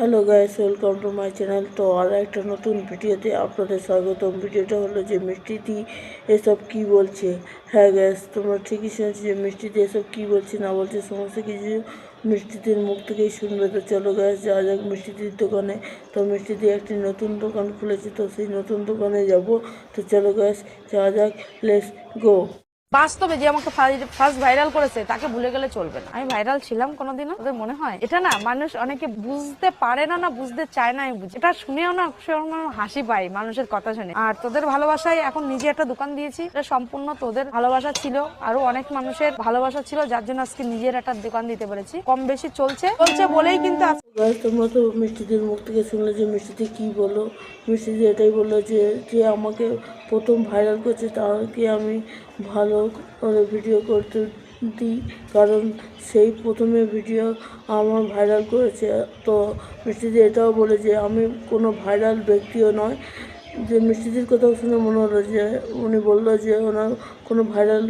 Hello guys welcome to my channel তো আর একটা নতুন ভিডিওতে আপনাদের স্বাগতম। ভিডিওটা হলো যে মিষ্টিদি এসব কি বলছে। হ্যাঁ গ্যাস তোমরা ঠিকই শুনেছো যে মিষ্টিদি এসব কি বলছে না বলছে, সমস্ত কিছু মিষ্টিদির মুখ থেকেই শুনবে। তো চলো গ্যাস যাওয়া যাক মিষ্টিদির দোকানে। তো মিষ্টিদি একটি নতুন দোকান খুলেছে, তো সেই নতুন দোকানে যাব। তো চলো গ্যাস যাওয়া যাক লেটস গো বাস্তবে যে আমাকে ফার্স্ট ভাইরাল করেছে তাকে ভুলে গেলে চলবে না। আমি ভাইরাল ছিলাম কোনোদিনও? ওদের মনে হয়? এটা না মানুষ অনেকে বুঝতে পারে না না বুঝতে চায় না আমি বুঝি। এটা শুনেও না হাসি পাই মানুষের কথা শুনে। আর তোদের ভালোবাসায় এখন নিজে একটা দোকান দিয়েছি। এটা সম্পূর্ণ তোদের ভালোবাসা ছিল। আরও অনেক মানুষের ভালোবাসা ছিল যার জন্য আজকে নিজের একটা দোকান দিতে পেরেছি। কম বেশি চলছে। চলছে বলেই কিন্তু গাছ তোমরা তো মিষ্টিদের মুখ থেকে শুনলে যে মিষ্টিদি কী বলো? মিষ্টিদি এটাই বলল যে যে আমাকে প্রথম ভাইরাল করছে তাকে আমি ভালো করে ভিডিও করতে দিই। কারণ সেই প্রথমে ভিডিও আমার ভাইরাল করেছে। তো মিষ্টিদি এটাও বলে যে, আমি কোনো ভাইরাল ব্যক্তিও নয়। যে মিষ্টিদির কথা শুনে মনে হলো যে উনি বলল যে ওনার কোনো ভাইরাল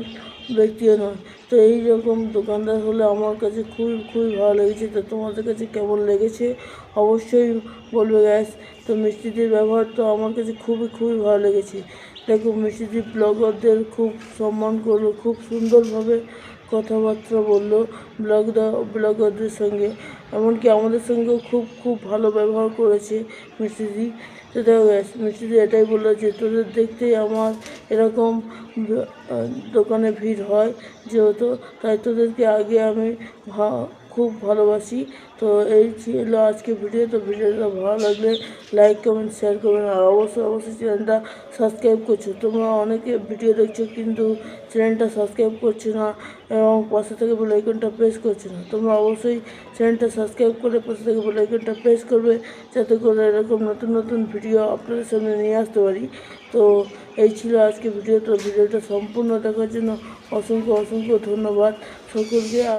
ব্যক্তিও নয়। তো এই রকম দোকানদার হলে আমার কাছে খুবই খুবই ভালো লেগেছে। তো তোমাদের কাছে কেমন লেগেছে? অবশ্যই বলবে গ্যাস তো মিষ্টিদির ব্যবহার তো আমার কাছে খুবই খুবই ভালো লেগেছে। দেখো মিষ্টিদি ব্লগারদের খুব সম্মান করল, খুব সুন্দরভাবে কথাবার্তা বলল ব্লগদা ব্লগারদের সঙ্গে। এমনকি আমাদের সঙ্গেও খুব খুব ভালো ব্যবহার করেছে মিষ্টিদি। তো দেখো মিষ্টিদি এটাই বলল যে, তোদের দেখতেই আমার এরকম দোকানে ভিড় হয় যেহেতু, তাই তোদেরকে আগে আমি ভা- খুব ভালোবাসি। তো এই ছিল আজকে ভিডিও তো ভিডিওটা ভালো লাগলে লাইক কমেন্ট শেয়ার করবেন। আর অবশ্যই অবশ্যই চ্যানেলটা সাবস্ক্রাইব করছ। তোমরা অনেকে ভিডিও দেখছ কিন্তু চ্যানেলটা সাবস্ক্রাইব করছ না এবং পাশে থেকে বেল আইকনটা প্রেস করছ না। তোমরা অবশ্যই চ্যানেলটা সাবস্ক্রাইব করে পাশে থেকে বেল আইকনটা প্রেস করবে যাতে করে এরকম নতুন নতুন ভিডিও আপনাদের সামনে নিয়ে আসতে পারি। তো এই ছিল আজকে ভিডিও তো ভিডিওটা সম্পূর্ণ দেখার জন্য অসংখ্য অসংখ্য ধন্যবাদ। সকলকে